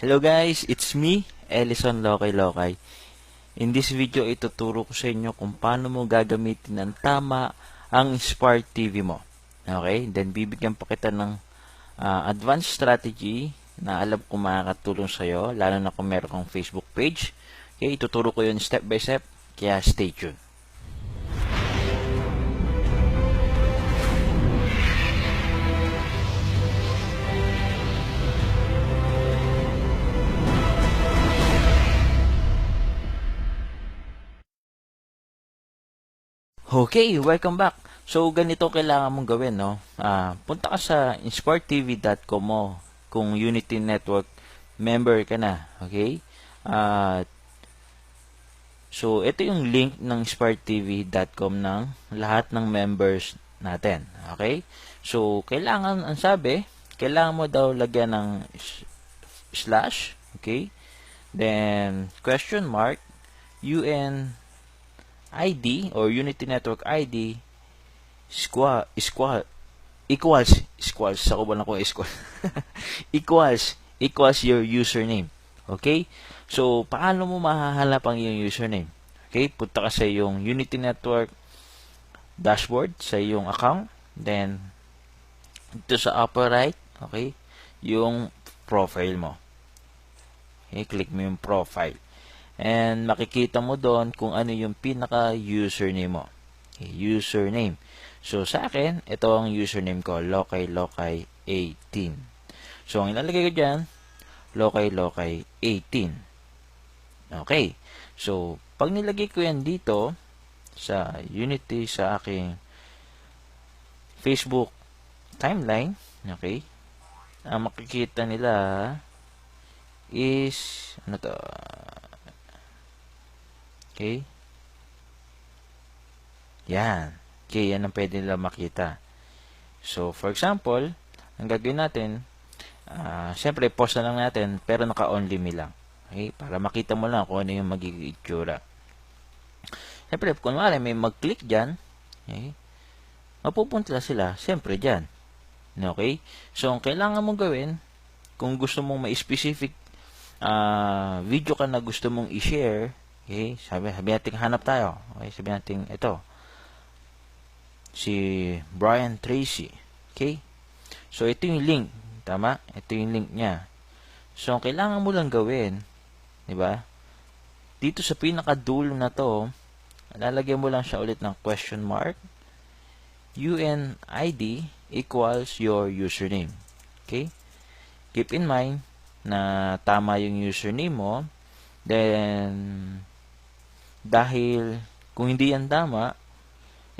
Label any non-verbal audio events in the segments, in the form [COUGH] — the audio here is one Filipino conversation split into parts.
Hello guys, it's me, Ellison Lokay Lokay. In this video, ituturo ko sa inyo kung paano mo gagamitin ng tama ang Smart TV mo. Okay? Then, bibigyan pa kita ng ah, advanced strategy na alam ko makakatulong sa'yo, lalo na kung meron kang Facebook page. Okay? Ituturo ko yun step by step, kaya stay tuned. Okay, welcome back. So, ganito kailangan mong gawin, no? Ah, punta ka sa inspiretv.com mo kung Unity Network member ka na, okay? Ah, so, ito yung link ng inspiretv.com ng lahat ng members natin, okay? So, kailangan, ang sabi, kailangan mo daw lagyan ng slash, okay? Then, question mark, UN ID or Unity Network ID squal squal equals equals sa ko ko equals [LAUGHS] equals equals your username. Okay? So paano mo mahahanap ang iyong username? Okay? Punta ka sa iyong Unity Network dashboard sa iyong account. Then dito sa upper right okay? Yung profile mo. Okay? Click mo yung profile And makikita mo doon kung ano yung pinaka username mo. Okay, username. So sa akin, ito ang username ko, lokaylokay18. So ang ilalagay ko diyan, lokaylokay18. Okay. So pag nilagay ko yan dito sa Unity sa aking Facebook timeline, okay? Ang makikita nila is ano to? Okay? Yan. Okay, yan ang pwede nila makita. So, for example, ang gagawin natin, ah, syempre, post na lang natin, pero naka-only me lang. Okay? Para makita mo lang kung ano yung magiging itsura. Syempre, kung wala may mag-click dyan, okay? mapupunta sila, syempre, dyan. Okay? So, ang kailangan mong gawin, kung gusto mong ma-specific ah, video ka na gusto mong i-share, Okay, sabi, sabi natin hanap tayo. Okay, sabi natin ito. Si Brian Tracy. Okay? So, ito yung link. Tama? Ito yung link niya. So, ang kailangan mo lang gawin, di ba? Dito sa pinakadulo na to, lalagyan mo lang siya ulit ng question mark. UNID equals your username. Okay? Keep in mind na tama yung username mo. Then, dahil kung hindi yan tama,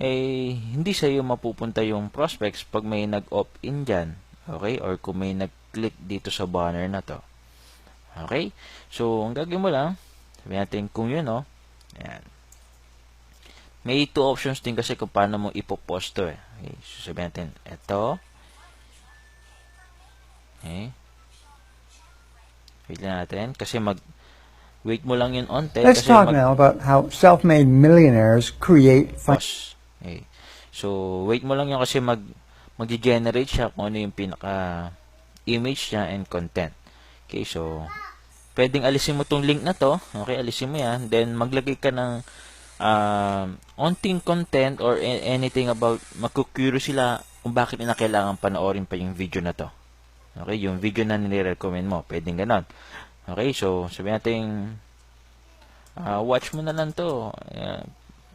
eh, hindi sa iyo mapupunta yung prospects pag may nag-opt-in dyan. Okay? Or kung may nag-click dito sa banner na to. Okay? So, ang gagawin mo lang, sabi natin kung yun, no? Ayan. May two options din kasi kung paano mo ipopost to, eh. Okay? So, sabi natin, ito. Okay? Wait natin. Kasi mag, wait mo lang yun onte. Let's talk now about how self-made millionaires create. Okay. So, wait mo lang yun kasi mag mag-generate siya kung ano yung pinaka image niya and content. Okay, so pwedeng alisin mo tong link na to. Okay, alisin mo yan. Then maglagay ka ng um, onting content or anything about magkukuro sila kung bakit nila kailangan panoorin pa yung video na to. Okay, yung video na nire-recommend mo. Pwedeng ganon. Okay, so sabi natin ah, watch mo na lang to. Ayan,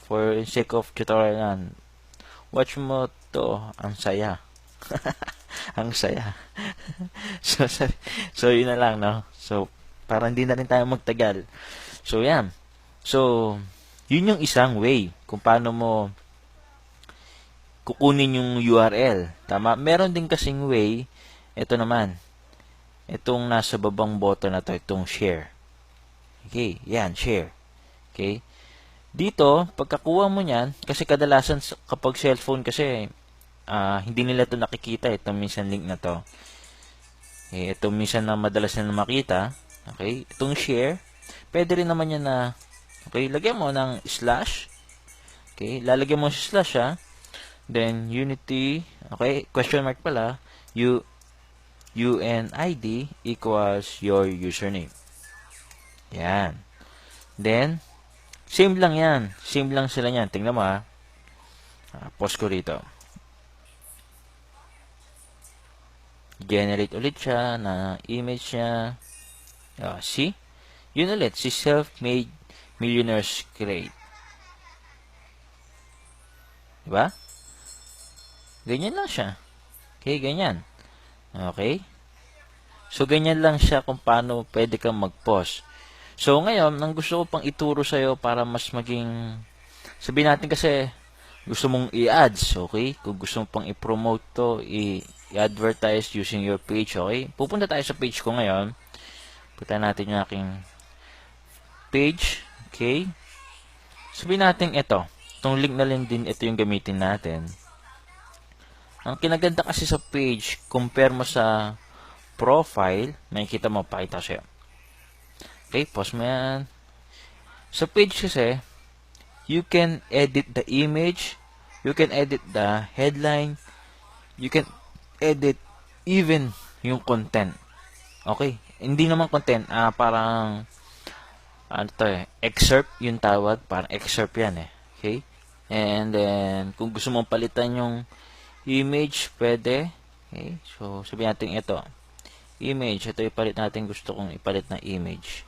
for sake of tutorial yan. Watch mo to. Ang saya. [LAUGHS] ang saya. [LAUGHS] so, sabi- so, yun na lang, no? So, para hindi na rin tayo magtagal. So, yan. So, yun yung isang way kung paano mo kukunin yung URL. Tama? Meron din kasing way, ito naman, itong nasa babang button na to, itong share. Okay, yan, share. Okay? Dito, pagkakuha mo niyan, kasi kadalasan sa- kapag cellphone kasi, ah, hindi nila to nakikita, itong minsan link na to. Okay, ito minsan na madalas na makita. Okay, itong share, pwede rin naman yan na, okay, lagyan mo ng slash. Okay, lalagyan mo sa slash ha. Then, unity, okay, question mark pala, you, UNID equals your username. Yan. Then, same lang yan. Same lang sila yan. Tingnan mo ha. Ah, post ko rito. Generate ulit siya na image niya. Ah, see? Yun ulit. Si Self-Made Millionaires Create. Diba? Ganyan lang siya. Okay, ganyan. Okay? So, ganyan lang siya kung paano pwede kang mag-post. So, ngayon, ang gusto ko pang ituro sa'yo para mas maging... Sabihin natin kasi, gusto mong i-ads, okay? Kung gusto mo pang i-promote to, i-advertise using your page, okay? Pupunta tayo sa page ko ngayon. Punta natin yung aking page, okay? Sabihin natin ito. Itong link na lang din, ito yung gamitin natin. Ang kinaganda kasi sa page, compare mo sa profile, makikita mo, pakita sa'yo. Okay, pause mo yan. Sa page kasi, you can edit the image, you can edit the headline, you can edit even yung content. Okay, hindi naman content, ah parang ano to eh, excerpt yung tawag, parang excerpt yan eh. Okay? And then, kung gusto mong palitan yung image, pwede. Okay? So, sabihin natin ito. Image. Ito ipalit natin. Gusto kong ipalit na image.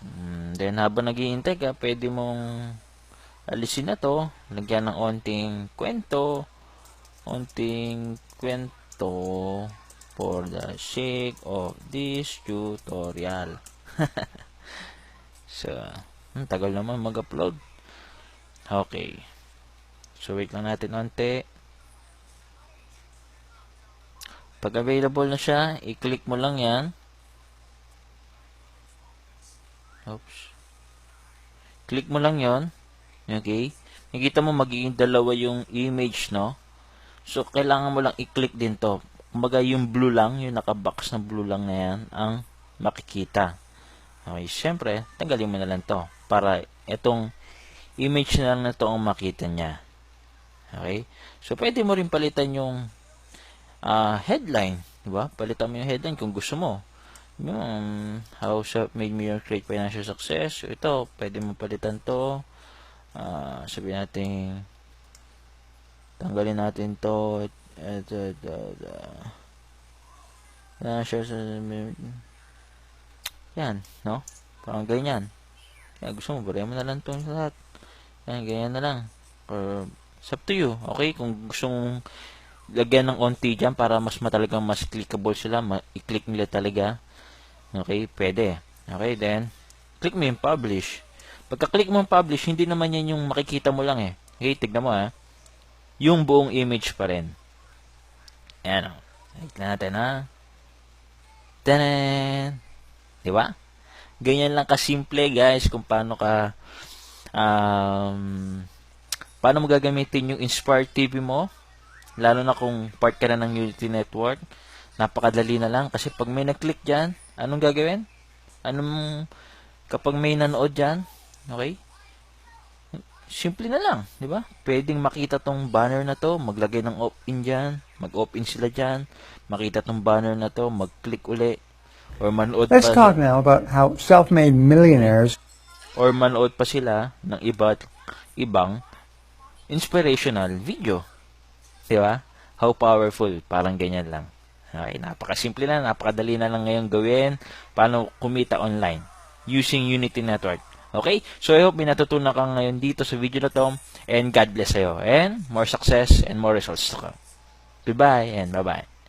Hmm, then, habang naghihintay ka, pwede mong alisin na to. Lagyan ng onting kwento. Onting kwento for the sake of this tutorial. [LAUGHS] so, hmm, tagal naman mag-upload. Okay. So, wait lang natin onte. Pag available na siya, i-click mo lang yan. Oops. Click mo lang yon. Okay. Nakita mo magiging dalawa yung image, no? So, kailangan mo lang i-click din to. Kumbaga, yung blue lang, yung naka-box na blue lang na yan, ang makikita. Okay, syempre, tanggalin mo na lang to. Para itong image na lang na to ang makita niya. Okay? So, pwede mo rin palitan yung ah, headline. Diba? Palitan mo yung headline kung gusto mo. Yung how self-made millionaire create financial success. So, ito, pwede mo palitan to. Ah, sabihin natin tanggalin natin to. Ito, ito, ito. Financial yan, no? Parang ganyan. Kaya gusto mo, bariyan mo na lang itong lahat. Yan, ganyan na lang. Or, it's up to you. Okay? Kung gusto mong lagyan ng onti dyan para mas matalagang mas clickable sila, ma- i-click nila talaga. Okay? Pwede. Okay, then, click mo yung publish. Pagka-click mo yung publish, hindi naman yan yung makikita mo lang eh. Okay, tignan mo ha. Yung buong image pa rin. Ayan o. Tignan natin ha. Tanan! Di ba? Ganyan lang kasimple guys kung paano ka um, paano mo gagamitin yung Inspire TV mo lalo na kung part ka na ng Unity Network napakadali na lang kasi pag may nag-click dyan anong gagawin? anong kapag may nanood dyan okay? simple na lang di ba? pwedeng makita tong banner na to maglagay ng opt-in dyan mag-opt-in sila dyan makita tong banner na to mag-click uli or manood Let's pa talk now about how self-made millionaires or manood pa sila ng iba't ibang inspirational video. Di ba? How powerful. Parang ganyan lang. Okay, napakasimple na, napakadali na lang ngayon gawin. Paano kumita online using Unity Network. Okay? So, I hope may natutunan ka ngayon dito sa video na to. And God bless sa'yo. And more success and more results to come. Goodbye and bye-bye.